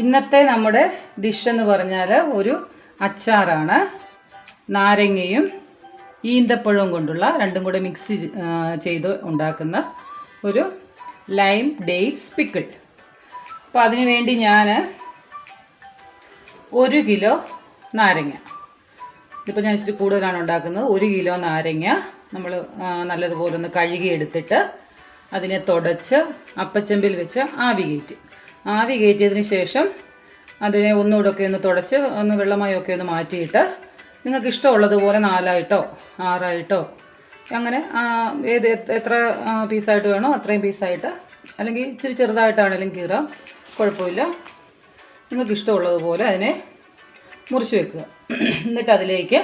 ഇന്നത്തെ നമ്മുടെ ഡിഷ് എന്ന് പറഞ്ഞാൽ ഒരു അച്ചാറാണ്. നാരങ്ങയും ഈന്തപ്പഴവും കൊണ്ടുള്ള രണ്ടും കൂടെ മിക്സ് ചെയ്ത് ഉണ്ടാക്കുന്ന ഒരു ലൈം ഡേറ്റ്സ് പിക്കിൾ അപ്പോൾ അതിനു വേണ്ടി ഞാൻ ഒരു കിലോ നാരങ്ങ. ഇതിപ്പോൾ ഞാൻ ഇച്ചിരി കൂടുതലാണ് ഉണ്ടാക്കുന്നത്. ഒരു കിലോ നാരങ്ങ നമ്മൾ നല്ലതുപോലെ ഒന്ന് കഴുകി എടുത്തിട്ട് അതിനെ തുടച്ച് അപ്പച്ചമ്പിൽ വെച്ച് ആവി കയറ്റി. ആവി കയറ്റിയതിന് ശേഷം അതിനെ ഒന്നുകൂടെ ഒക്കെ ഒന്ന് തുടച്ച് ഒന്ന് വെള്ളമായൊക്കെ ഒന്ന് മാറ്റിയിട്ട് നിങ്ങൾക്ക് ഇഷ്ടമുള്ളതുപോലെ നാലായിട്ടോ ആറായിട്ടോ അങ്ങനെ ഏത് എത്ര- പീസായിട്ട് വേണോ അത്രയും പീസായിട്ട് അല്ലെങ്കിൽ ഇച്ചിരി ചെറുതായിട്ടാണെങ്കിലും കീറാം കുഴപ്പമില്ല. നിങ്ങൾക്ക് ഇഷ്ടമുള്ളതുപോലെ അതിനെ മുറിച്ച് വെക്കുക. എന്നിട്ട് അതിലേക്ക്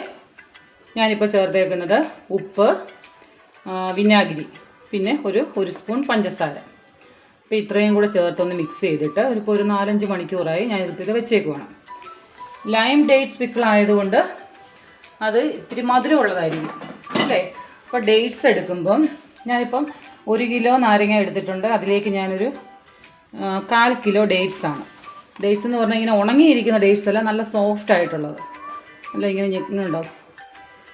ഞാനിപ്പോൾ ചേർത്തേക്കുന്നത് ഉപ്പ് വിനാഗിരി പിന്നെ ഒരു ഒരു സ്പൂൺ പഞ്ചസാര. അപ്പോൾ ഇത്രയും കൂടെ ചേർത്തൊന്ന് മിക്സ് ചെയ്തിട്ട് ഇപ്പോൾ ഒരു നാലഞ്ച് മണിക്കൂറായി ഞാൻ ഇതിൽ വെച്ചേക്കുവാണ്. ലൈം ഡേറ്റ്സ് പിക്കിൾ ആയതുകൊണ്ട് അത് ഇത്തിരി മധുരമുള്ളതായിരിക്കും അല്ലേ? അപ്പോൾ ഡേറ്റ്സ് എടുക്കുമ്പം ഞാനിപ്പം ഒരു കിലോ നാരങ്ങ എടുത്തിട്ടുണ്ട്. അതിലേക്ക് ഞാനൊരു കാൽ കിലോ ഡേറ്റ്സ് ആണ്. ഡേറ്റ്സ് എന്ന് പറഞ്ഞാൽ ഇങ്ങനെ ഉണങ്ങിയിരിക്കുന്ന ഡേറ്റ്സ് അല്ല നല്ല സോഫ്റ്റ് ആയിട്ടുള്ളത്. അല്ല ഇങ്ങനെ ഞെക്കുന്നുണ്ടാവും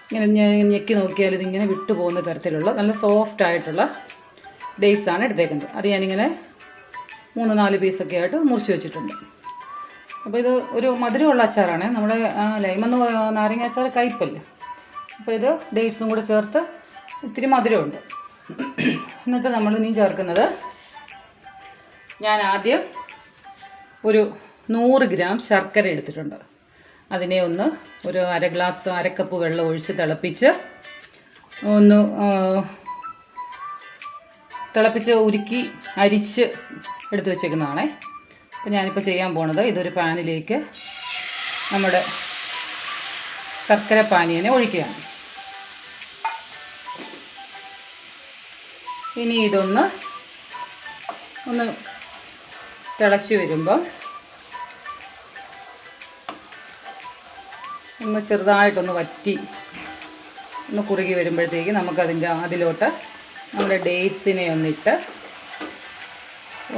ഇങ്ങനെ ഞെക്കി നോക്കിയാൽ ഇതിങ്ങനെ വിട്ടു പോകുന്ന തരത്തിലുള്ള നല്ല സോഫ്റ്റ് ആയിട്ടുള്ള ഡേറ്റ്സ് ആണ് എടുത്തേക്കുന്നത്. അത് ഞാനിങ്ങനെ മൂന്ന് നാല് പീസൊക്കെ ആയിട്ട് മുറിച്ച് വെച്ചിട്ടുണ്ട്. അപ്പോൾ ഇത് ഒരു മധുരമുള്ള അച്ചാറാണ്. നമ്മുടെ ലൈമെന്ന് പറയുന്ന നാരങ്ങ അച്ചാർ കയ്പല്ലേ അപ്പോൾ ഇത് ഡേറ്റ്സും കൂടെ ചേർത്ത് ഇത്തിരി മധുരമുണ്ട്. എന്നിട്ട് നമ്മൾ ഇനി ചേർക്കുന്നത് ഞാൻ ആദ്യം ഒരു നൂറ് ഗ്രാം ശർക്കര എടുത്തിട്ടുണ്ട്. അതിനെ ഒന്ന് ഒരു അര ഗ്ലാസ് അരക്കപ്പ് വെള്ളം ഒഴിച്ച് തിളപ്പിച്ച് ഒന്ന് തിളപ്പിച്ച് ഉരുക്കി അരിച്ച് എടുത്തു വെച്ചേക്കുന്നതാണേ. അപ്പോൾ ഞാനിപ്പോൾ ചെയ്യാൻ പോണത് ഇതൊരു പാനിലേക്ക് നമ്മുടെ ശർക്കര പാനീയനെ ഒഴിക്കുകയാണ്. ഇനി ഇതൊന്ന് ഒന്ന് തിളച്ച് വരുമ്പം ഒന്ന് ചെറുതായിട്ടൊന്ന് വറ്റി ഒന്ന് കുറുകി വരുമ്പോഴത്തേക്ക് നമുക്കതിന്റെ അതിലോട്ട് നമ്മുടെ ഡേറ്റ്സിനെ ഒന്നിട്ട്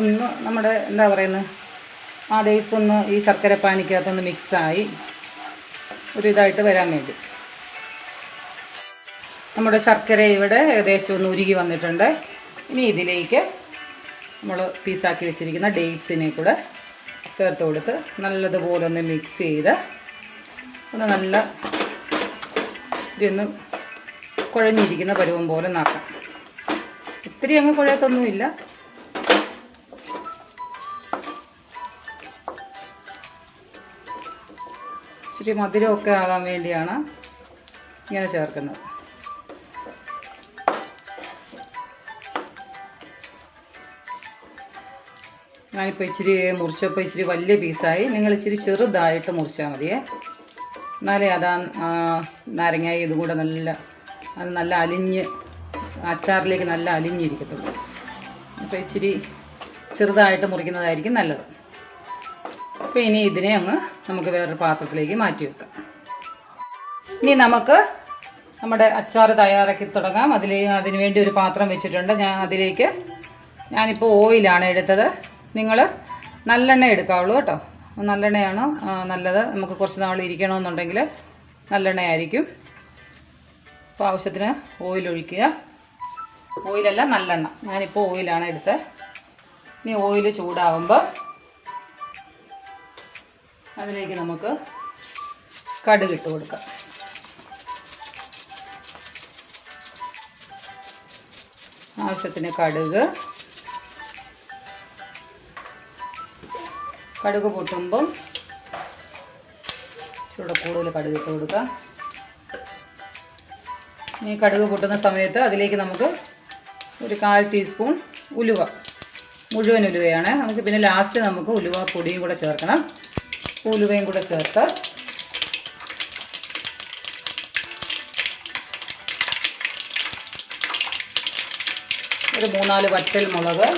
ഒന്ന് നമ്മുടെ എന്താ പറയുന്നത് ആ ഡേറ്റ്സ് ഒന്ന് ഈ ശർക്കര പാനിക്കകത്തൊന്ന് മിക്സായി ഒരു ഇതായിട്ട് വരാൻ വേണ്ടി. നമ്മുടെ ശർക്കര ഇവിടെ ഏകദേശം ഒന്ന് ഉരുകി വന്നിട്ടുണ്ട്. ഇനി ഇതിലേക്ക് നമ്മൾ പീസാക്കി വെച്ചിരിക്കുന്ന ഡേറ്റ്സിനെ കൂടെ ചേർത്ത് കൊടുത്ത് നല്ലതുപോലെ ഒന്ന് മിക്സ് ചെയ്ത് ഒന്ന് നല്ല ഇച്ചിരി കുഴഞ്ഞിരിക്കുന്ന പരുവം പോലെ നാക്കാം. ഒത്തിരി അങ്ങ് കുഴയത്തൊന്നുമില്ല ഇച്ചിരി മധുരമൊക്കെ ആകാൻ വേണ്ടിയാണ് ഇങ്ങനെ ചേർക്കുന്നത്. ഞാനിപ്പോൾ ഇച്ചിരി മുറിച്ചപ്പോൾ ഇച്ചിരി വലിയ പീസായി. നിങ്ങൾ ഇച്ചിരി ചെറുതായിട്ട് മുറിച്ചാൽ മതിയേ. എന്നാലേ അതാ നാരങ്ങായി ഇതും കൂടെ നല്ല അത് നല്ല അലിഞ്ഞ് അച്ചാറിലേക്ക് നല്ല അലിഞ്ഞിരിക്കത്തുള്ളൂ. അപ്പോൾ ഇച്ചിരി ചെറുതായിട്ട് മുറിക്കുന്നതായിരിക്കും നല്ലത്. അപ്പോൾ ഇനി ഇതിനെ അങ്ങ് നമുക്ക് വേറൊരു പാത്രത്തിലേക്ക് മാറ്റി വെക്കാം. ഇനി നമുക്ക് നമ്മുടെ അച്ചാർ തയ്യാറാക്കി തുടങ്ങാം. അതിൽ അതിന് വേണ്ടി ഒരു പാത്രം വെച്ചിട്ടുണ്ട്. ഞാൻ അതിലേക്ക് ഞാനിപ്പോൾ ഓയിലാണ് എടുത്തത്. നിങ്ങൾ നല്ലെണ്ണ എടുക്കാവുള്ളൂ കേട്ടോ. നല്ലെണ്ണയാണ് നല്ലത്. നമുക്ക് കുറച്ച് നാൾ ഇരിക്കണമെന്നുണ്ടെങ്കിൽ നല്ലെണ്ണയായിരിക്കും. അപ്പോൾ ആവശ്യത്തിന് ഓയിൽ ഒഴിക്കുക. ഓയിലല്ല നല്ലെണ്ണ. ഞാനിപ്പോൾ ഓയിലാണ് എടുത്തത് ഇനി ഓയിൽ ചൂടാകുമ്പോൾ അതിലേക്ക് നമുക്ക് കടുക് ഇട്ട് കൊടുക്കാം. ആവശ്യത്തിന് കടുക്. കടുക് പൊട്ടുമ്പം ചൂടെ കൂടുതൽ കടുക് ഇട്ട് കൊടുക്കാം. ഈ കടുക് പൊട്ടുന്ന സമയത്ത് അതിലേക്ക് നമുക്ക് ഒരു കാൽ ടീസ്പൂൺ ഉലുവ. മുഴുവൻ ഉലുവയാണ്. നമുക്ക് പിന്നെ ലാസ്റ്റ് നമുക്ക് ഉലുവ പൊടിയും കൂടെ ചേർക്കണം. ഉലുവയും കൂടെ ചേർത്ത് ഒരു മൂന്നാൽ വട്ടൽ മുളക്.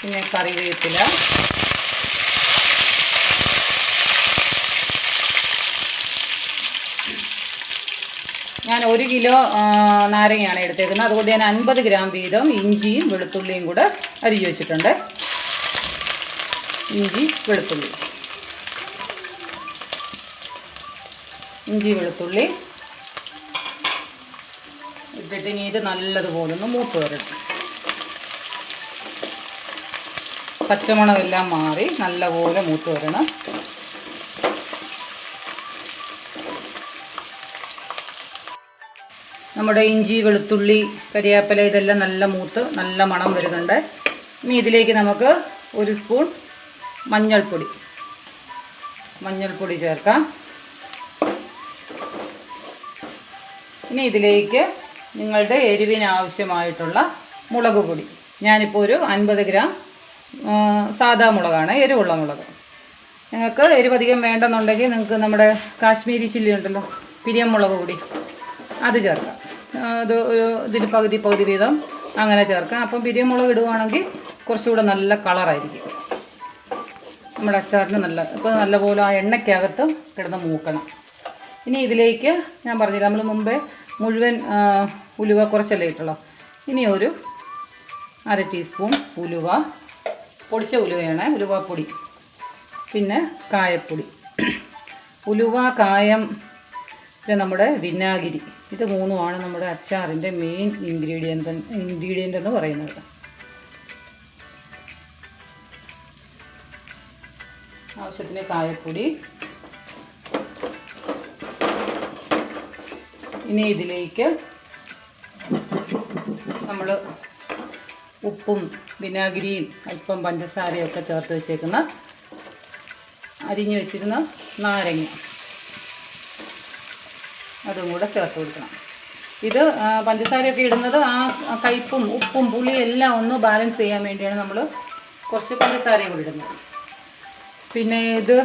പിന്നെ കറിവേപ്പില. ഞാൻ ഒരു കിലോ നാരങ്ങയാണ് എടുത്തേക്കുന്നത്. അതുകൊണ്ട് ഞാൻ അൻപത് ഗ്രാം വീതം ഇഞ്ചിയും വെളുത്തുള്ളിയും കൂടെ അരിഞ്ഞു വെച്ചിട്ടുണ്ട്. ഇഞ്ചി വെളുത്തുള്ളി. ഇഞ്ചി വെളുത്തുള്ളി. ഇട്ടിട്ട് ഇനി ഇത് നല്ലതുപോലെ ഒന്ന് മൂത്ത് വരട്ടെ പച്ചമുളകെല്ലാം മാറി നല്ലപോലെ മൂത്ത് വരണം. നമ്മുടെ ഇഞ്ചി വെളുത്തുള്ളി കരിയാപ്പില ഇതെല്ലാം നല്ല മൂത്ത് നല്ല മണം വരുന്നുണ്ട്. ഇനി ഇതിലേക്ക് നമുക്ക് ഒരു സ്പൂൺ മഞ്ഞൾപ്പൊടി. മഞ്ഞൾപ്പൊടി ചേർക്കാം. ഇനി ഇതിലേക്ക് നിങ്ങളുടെ എരിവിന് ആവശ്യമായിട്ടുള്ള മുളക് പൊടി. ഞാനിപ്പോൾ ഒരു അൻപത് ഗ്രാം സാധാ മുളകാണ് എരിവുള്ള മുളക്. നിങ്ങൾക്ക് എരിവധികം വേണ്ടെന്നുണ്ടെങ്കിൽ നിങ്ങൾക്ക് നമ്മുടെ കാശ്മീരി ചില്ലി ഉണ്ടല്ലോ പിരിയം മുളക് പൊടി അത് ചേർക്കാം. അത് ഇതിന് പകുതി പകുതി വീതം അങ്ങനെ ചേർക്കാം. അപ്പം പിരിയമുളക് ഇടുവാണെങ്കിൽ കുറച്ചുകൂടെ നല്ല കളറായിരിക്കും. നമ്മുടെ അച്ചാറിന് നല്ല ഇപ്പോൾ നല്ലപോലെ ആ എണ്ണയ്ക്കകത്ത് കിടന്ന് മൂക്കണം. ഇനി ഇതിലേക്ക് ഞാൻ പറഞ്ഞില്ല നമ്മൾ മുമ്പേ മുഴുവൻ ഉലുവ കുറച്ചല്ലേ ഇട്ടുള്ളൂ. ഇനി ഒരു അര ടീസ്പൂൺ ഉലുവ പൊടിച്ച ഉലുവയാണ് ഉലുവപ്പൊടി പിന്നെ കായപ്പൊടി. ഉലുവ കായം പിന്നെ നമ്മുടെ വിനാഗിരി. ഇത് മൂന്നുമാണ് നമ്മുടെ അച്ചാറിന്റെ മെയിൻ ഇൻഗ്രീഡിയന്റ് ഇൻഗ്രീഡിയന്റ് എന്ന് പറയുന്നത്. ആവശ്യത്തിന് കായപ്പൊടി. ഇനി ഇതിലേക്ക് നമ്മൾ ഉപ്പും വിനാഗിരിയും അല്പം പഞ്ചസാരയും ഒക്കെ ചേർത്ത് വെച്ചേക്കുന്ന അരിഞ്ഞു വെച്ചിരുന്ന നാരങ്ങ. അതും കൂടെ ചേർത്ത് കൊടുക്കണം. ഇത് പഞ്ചസാരയൊക്കെ ഇടുന്നത് ആ കയ്പും ഉപ്പും പുളിയും എല്ലാം ഒന്ന് ബാലൻസ് ചെയ്യാൻ വേണ്ടിയാണ് നമ്മൾ കുറച്ച് പഞ്ചസാരയും കൂടി ഇടുന്നത്. പിന്നെ ഇത്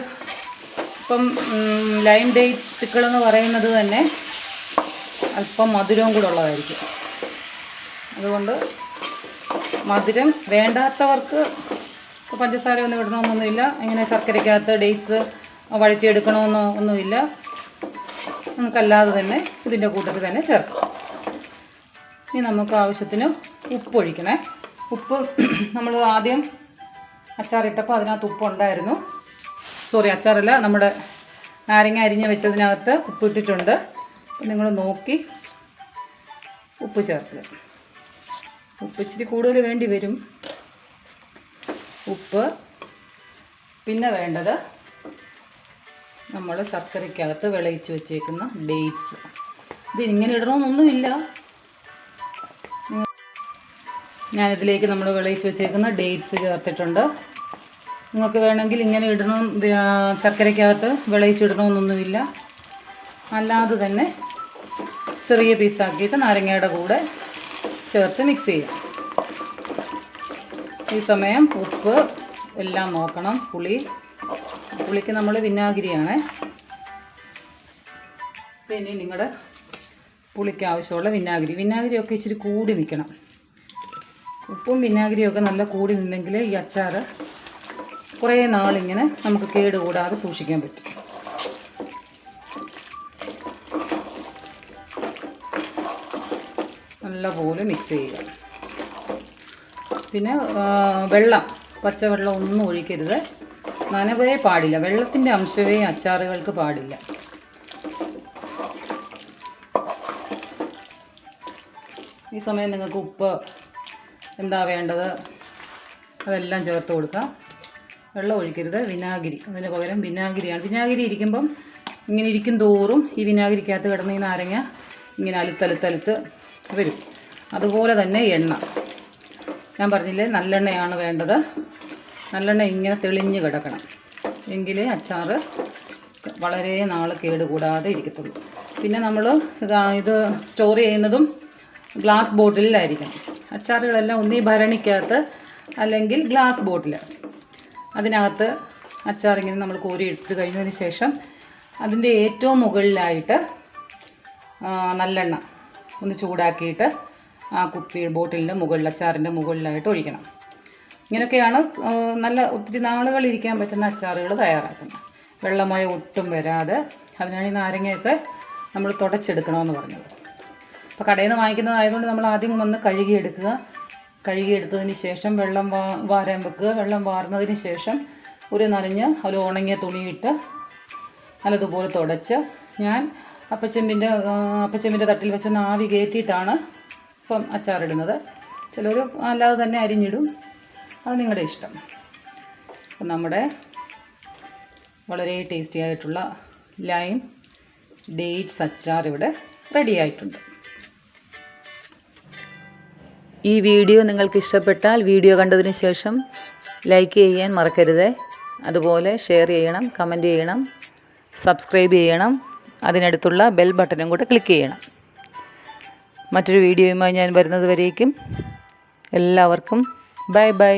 ഇപ്പം ലൈം ഡേറ്റ് പിക്കിൾ എന്ന് പറയുന്നത് തന്നെ അല്പം മധുരവും കൂടെ ഉള്ളതായിരിക്കും. അതുകൊണ്ട് മധുരം വേണ്ടാത്തവർക്ക് പഞ്ചസാര ഒന്നും ഇടണമെന്നൊന്നുമില്ല. ഇങ്ങനെ ശർക്കരയ്ക്കകത്ത് ഡേറ്റ്സ് വഴറ്റിയെടുക്കണമെന്നോ ഒന്നുമില്ല. നമുക്കല്ലാതെ തന്നെ ഇതിന്റെ കൂട്ടത്തിൽ തന്നെ ചേർക്കാം. ഇനി നമുക്ക് ആവശ്യത്തിന് ഉപ്പ് ഒഴിക്കണേ. ഉപ്പ് നമ്മൾ ആദ്യം അച്ചാറിട്ടപ്പോൾ അതിനകത്ത് ഉപ്പുണ്ടായിരുന്നു സോറി അച്ചാറല്ല നമ്മുടെ നാരങ്ങ അരിഞ്ഞ് വെച്ചതിനകത്ത് ഉപ്പ് ഇട്ടിട്ടുണ്ട്. അപ്പം നിങ്ങൾ നോക്കി ഉപ്പ് ചേർക്കുക. ഉപ്പ് ഇച്ചിരി കൂടുതൽ വേണ്ടി വരും. ഉപ്പ്. പിന്നെ വേണ്ടത് നമ്മൾ ശർക്കരയ്ക്കകത്ത് വിളയിച്ച് വെച്ചേക്കുന്ന ഡേറ്റ്സ്. ഇത് ഇങ്ങനെ ഇടണമെന്നൊന്നുമില്ല ഞാനിതിലേക്ക് നമ്മൾ വിളയിച്ച് വെച്ചേക്കുന്ന ഡേറ്റ്സ് ചേർത്തിട്ടുണ്ട്. നിങ്ങൾക്ക് വേണമെങ്കിൽ ഇങ്ങനെ ഇടണം ശർക്കരയ്ക്കകത്ത് വിളയിച്ചിടണമെന്നൊന്നുമില്ല അല്ലാതെ തന്നെ ചെറിയ പീസാക്കിയിട്ട് നാരങ്ങയുടെ കൂടെ ചേർത്ത് മിക്സ് ചെയ്യാം. ഈ സമയം ഉപ്പ് എല്ലാം നോക്കണം. പുളി. പുളിക്ക് നമ്മൾ വിനാഗിരിയാണ്. പിന്നെ നിങ്ങളുടെ പുളിക്ക് ആവശ്യമുള്ള വിനാഗിരി. വിനാഗിരിയൊക്കെ ഇച്ചിരി കൂടി നിൽക്കണം ഉപ്പും വിനാഗിരിയൊക്കെ നല്ല കൂടി നിന്നെങ്കിൽ ഈ അച്ചാർ കുറേ നാളിങ്ങനെ നമുക്ക് കേടുകൂടാതെ സൂക്ഷിക്കാൻ പറ്റും. നല്ലപോലെ മിക്സ് ചെയ്യുക. പിന്നെ വെള്ളം. പച്ചവെള്ളം ഒന്നും ഒഴിക്കരുത്. നനവേ പാടില്ല. വെള്ളത്തിന്റെ അംശമേ അച്ചാറുകൾക്ക് പാടില്ല. ഈ സമയം നിങ്ങൾക്ക് ഉപ്പ് എന്താ വേണ്ടത്? അതെല്ലാം ചേർത്ത് കൊടുക്കാം. വെള്ളം ഒഴിക്കരുത്. വിനാഗിരി. അതിന് പകരം വിനാഗിരിയാണ്. വിനാഗിരി ഇരിക്കുമ്പം ഇങ്ങനെ ഇരിക്കും തോറും ഈ വിനാഗിരിക്കകത്ത് കിടന്ന ഈ നാരങ്ങ ഇങ്ങനെ അലുത്തലുത്തലുത്ത് വരും. അതുപോലെ തന്നെ എണ്ണ. ഞാൻ പറഞ്ഞില്ലേ നല്ലെണ്ണയാണ് വേണ്ടത്. നല്ലെണ്ണ ഇങ്ങനെ തെളിഞ്ഞ് കിടക്കണം. എങ്കിലേ അച്ചാറ് വളരെ നാൾ കേടുകൂടാതെ ഇരിക്കത്തുള്ളൂ. പിന്നെ നമ്മൾ ഇതാ ഇത് സ്റ്റോർ ചെയ്യുന്നതും ഗ്ലാസ് ബോട്ടിലായിരിക്കണം അച്ചാറുകളെല്ലാം ഒന്നീ ഭരണിക്കകത്ത് അല്ലെങ്കിൽ ഗ്ലാസ് ബോട്ടിൽ അതിനകത്ത് അച്ചാർ ഇങ്ങനെ നമ്മൾ കോരി ഇട്ട് കഴിഞ്ഞതിന് ശേഷം അതിന്റെ ഏറ്റവും മുകളിലായിട്ട് നല്ലെണ്ണ ഒന്ന് ചൂടാക്കിയിട്ട് ആ കുപ്പി ബോട്ടിലിന്റെ മുകളിൽ അച്ചാറിന്റെ മുകളിലായിട്ട് ഒഴിക്കണം. ഇങ്ങനെയൊക്കെയാണ് നല്ല ഒത്തിരി നാളുകൾ ഇരിക്കാൻ പറ്റുന്ന അച്ചാറുകൾ തയ്യാറാക്കുന്നത്. വെള്ളമയം ഒട്ടും വരാതെ അതിനാണ് ഈ നാരങ്ങയൊക്കെ നമ്മൾ തുടച്ചെടുക്കണമെന്ന് പറഞ്ഞത്. അപ്പോൾ കടയിൽ നിന്ന് വാങ്ങിക്കുന്നതായതുകൊണ്ട് നമ്മൾ ആദ്യം വന്ന് കഴുകിയെടുക്കുക. കഴുകിയെടുത്തതിന് ശേഷം വെള്ളം വാ വാരാൻ വെക്കുക. വെള്ളം വാർന്നതിന് ശേഷം ഒരു നനഞ്ഞ് ഒരു ഉണങ്ങിയ തുണിയിട്ട് നല്ലതുപോലെ തുടച്ച് ഞാൻ അപ്പച്ചെമ്പിന്റെ അപ്പച്ചെമ്പിന്റെ തട്ടിൽ വെച്ചൊന്ന് ആവി കയറ്റിയിട്ടാണ് ഇപ്പം അച്ചാറിടുന്നത്. ചിലർ അല്ലാതെ തന്നെ അരിഞ്ഞിടും. അത് നിങ്ങളുടെ ഇഷ്ടം. അപ്പം നമ്മുടെ വളരെ ടേസ്റ്റി ആയിട്ടുള്ള ലൈം ഡേറ്റ്സ് അച്ചാർ ഇവിടെ റെഡി ആയിട്ടുണ്ട്. ഈ വീഡിയോ നിങ്ങൾക്ക് ഇഷ്ടപ്പെട്ടാൽ വീഡിയോ കണ്ടതിന് ശേഷം ലൈക്ക് ചെയ്യാൻ മറക്കരുത്. അതുപോലെ ഷെയർ ചെയ്യണം കമന്റ് ചെയ്യണം സബ്സ്ക്രൈബ് ചെയ്യണം. അതിനടുത്തുള്ള ബെൽ ബട്ടനും കൂടെ ക്ലിക്ക് ചെയ്യണം. മറ്റൊരു വീഡിയോയുമായി ഞാൻ വരുന്നത് വരേക്കും എല്ലാവർക്കും. Bye bye.